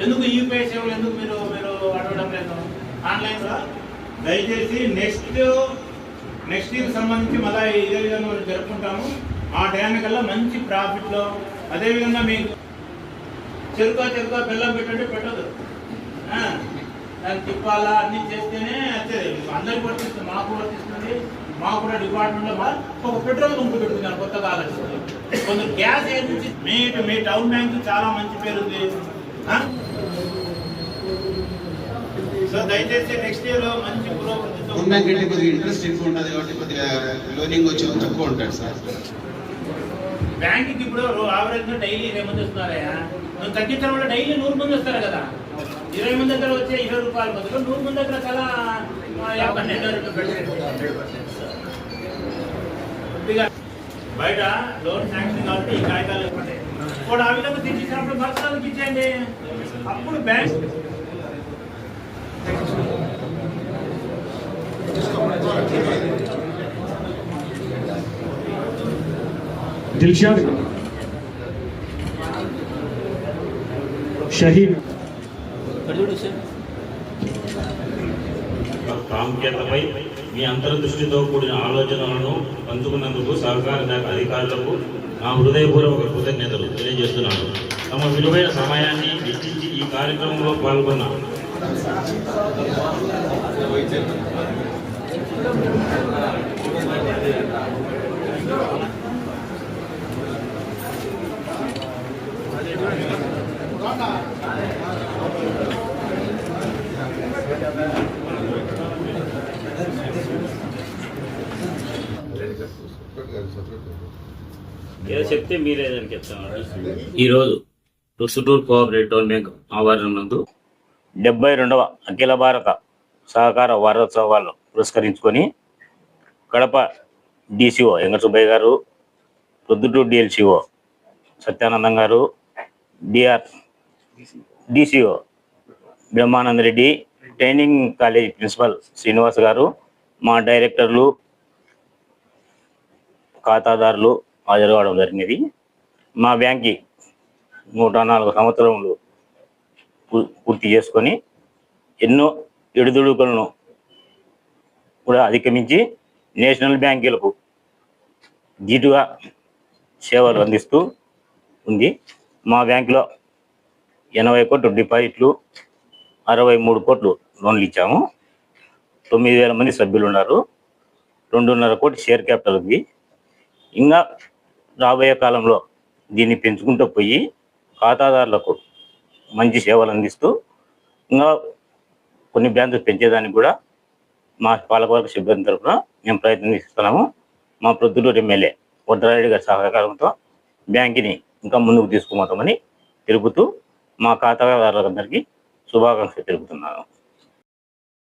ఎందుకు యూపీఐ సేవలు ఎందుకు మీరు మీరు అడగడం లేదు? ఆన్లైన్లో దయచేసి నెక్స్ట్ నెక్స్ట్ ఇయర్ సంబంధించి మళ్ళీ ఇదే విధంగా మనం జరుపుకుంటాము. ఆ టైంకల్లా మంచి ప్రాఫిట్లో అదేవిధంగా మీకు చెరుకు చెరుకు బెల్లం పెట్టంటే పెట్టదు. దాన్ని తిప్పాలా అన్ని చేస్తేనే వచ్చేది. అందరికి వర్తిస్తుంది మాకు వర్తిస్తుంది మాకు కూడా డిపార్ట్మెంట్లో మా- ఒక పెట్రోల్ పంపు పెడుతున్నారు కొత్తగా ఆలోచిస్తుంది కొందరు గ్యాస్ ఏజెన్సీ మీ మీ టౌన్ బ్యాంక్ చాలా మంచి పేరు ఉంది ఆ? సో దయచేసి నెక్స్ట్ ఇయర్ మంచి పురోగతితో హోమ్ బ్యాంక్ అంటే కొద్దిగా ఇంట్రెస్ట్ ఎక్కువ ఉంటుంది కాబట్టి కొద్దిగా లోనింగ్ వచ్చి తక్కువ ఉంటుంది సార్. బ్యాంక్కి ఇప్పుడు ఆవరేజ్ డైలీ ఇరవై మంది వస్తున్నారయ్యా? నువ్వు తగ్గించడం వల్ల డైలీ నూరు మంది వస్తారు కదా. ఇరవై మంది దగ్గర వచ్చే ఇరవై రూపాయల బదులు నూరు మంది దగ్గర చాలా యాభై బయట లోన్ శాంక్షన్ కాబట్టి ఈ కాగితాలు కూడా ఆ విధంగా తెచ్చిచ్చినప్పుడు మరుసటి ఇచ్చేయండి. అప్పుడు బ్యాంక్ దిల్షాద్ షహీద్ ప్రాముఖ్యతపై మీ అంతర్దృష్టితో కూడిన ఆలోచనలను పంచుకున్నందుకు సహకార అధికారులకు నా హృదయపూర్వక కృతజ్ఞతలు తెలియజేస్తున్నాను. తమ విలువైన సమయాన్ని వెచ్చించి ఈ కార్యక్రమంలో పాల్గొన్న ఏదో చెప్తే మీరేదని చెప్తాను ఈరోజు రుసుటూర్ కోఆపరేటివ్ బ్యాంక్ ఆవరణం నందు డెబ్బై రెండవ అఖిల భారత సహకార వారోత్సవాలను పురస్కరించుకొని కడప డిసిఓ వెంకటసుబ్బయ్య గారు Proddatur DLCO Satyanandam garu DR DCO Brahmananda Reddy training college principal Srinivas garu మా డైరెక్టర్లు ఖాతాదారులు హాజరు కావడం జరిగినది. మా బ్యాంక్కి నూట నాలుగు సంవత్సరములు పూర్తి చేసుకొని ఎన్నో ఎడుదుడుకులను కూడా అధిగమించి నేషనల్ బ్యాంకులకు ధీటుగా సేవలు అందిస్తూ ఉంది. మా బ్యాంకులో ఎనభై కోట్లు డిపాజిట్లు అరవై మూడు కోట్లు లోన్లు ఇచ్చాము. తొమ్మిది వేల మంది సభ్యులు ఉన్నారు. రెండున్నర కోటి షేర్ క్యాపిటల్ ఉంది. ఇంకా రాబోయే కాలంలో దీన్ని పెంచుకుంటూ పోయి ఖాతాదారులకు మంచి సేవలు అందిస్తూ ఇంకా కొన్ని బ్యాంకులు పెంచేదానికి కూడా మా పాలకవర్గ సిబ్బంది తరఫున మేము ప్రయత్నం చేస్తున్నాము. మా ప్రొద్దులూరు ఎమ్మెల్యే వడ్రారెడ్డి గారి సహకారంతో బ్యాంకుని ఇంకా ముందుకు తీసుకుపోతామని తెలుపుతూ మా ఖాతాదారులందరికీ శుభాకాంక్షలు తెలుపుతున్నాను.